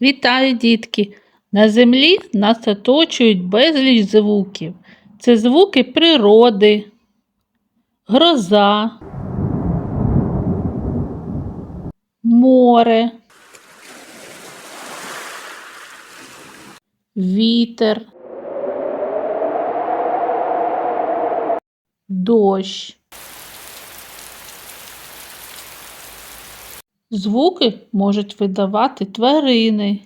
Вітаю, дітки! На землі нас оточують безліч звуків. Це звуки природи, гроза, море, вітер, дощ. Звуки можуть видавати тварини,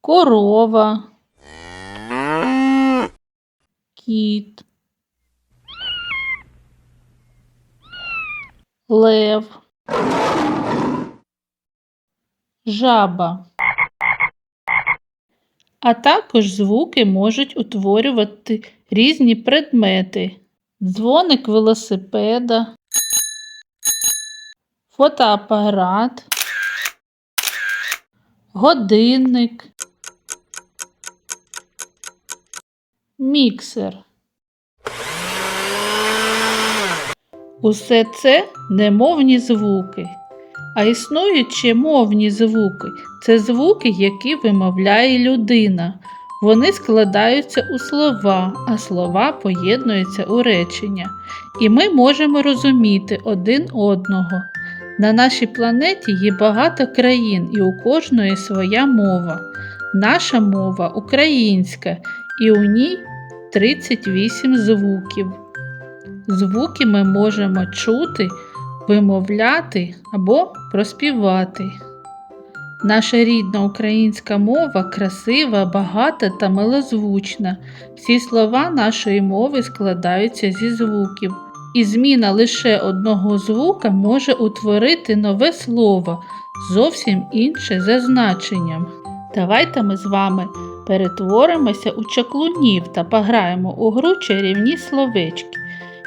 корова, кіт, лев, жаба. А також звуки можуть утворювати різні предмети, дзвоник велосипеда, фотоапарат, годинник, міксер. Усе це немовні звуки. А існують ще мовні звуки. Це звуки, які вимовляє людина. Вони складаються у слова, а слова поєднуються у речення. І ми можемо розуміти один одного. На нашій планеті є багато країн, і у кожної своя мова. Наша мова українська, і у ній 38 звуків. Звуки ми можемо чути, вимовляти або проспівати. Наша рідна українська мова красива, багата та милозвучна. Всі слова нашої мови складаються зі звуків, і зміна лише одного звука може утворити нове слово, зовсім інше за значенням. Давайте ми з вами перетворимося у чаклунів та пограємо у гру чарівні словечки.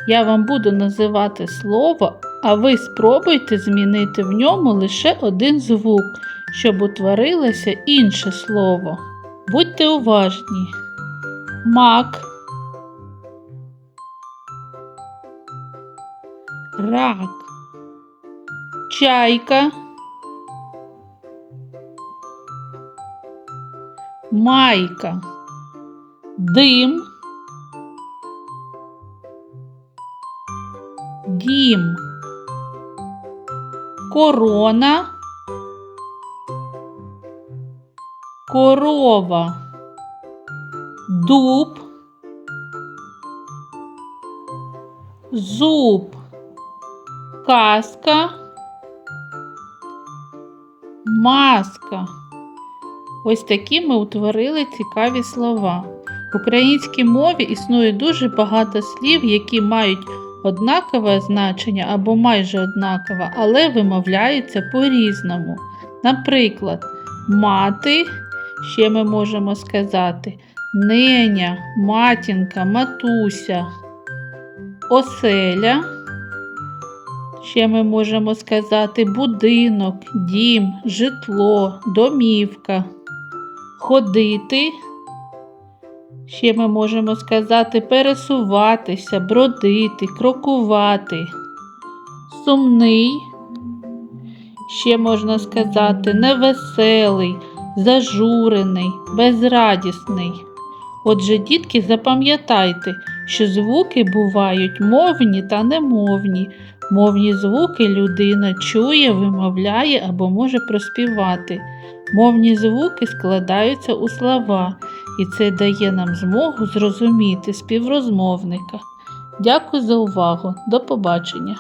Я вам буду називати слово, а ви спробуйте змінити в ньому лише один звук, щоб утворилося інше слово. Будьте уважні. Мак. Рак. Чайка. Майка. Дим. Дім. Корона. Корова. Дуб. Зуб. Каска. Маска. Ось такі ми утворили цікаві слова. В українській мові існує дуже багато слів, які мають однакове значення або майже однакове, але вимовляються по-різному. Наприклад, мати, ще ми можемо сказати, неня, матінка, матуся, оселя. Ще ми можемо сказати будинок, дім, житло, домівка, ходити. Ще ми можемо сказати пересуватися, бродити, крокувати, сумний. Ще можна сказати невеселий, зажурений, безрадісний. Отже, дітки, запам'ятайте, що звуки бувають мовні та немовні. Мовні звуки людина чує, вимовляє або може проспівати. Мовні звуки складаються у слова, і це дає нам змогу зрозуміти співрозмовника. Дякую за увагу. До побачення!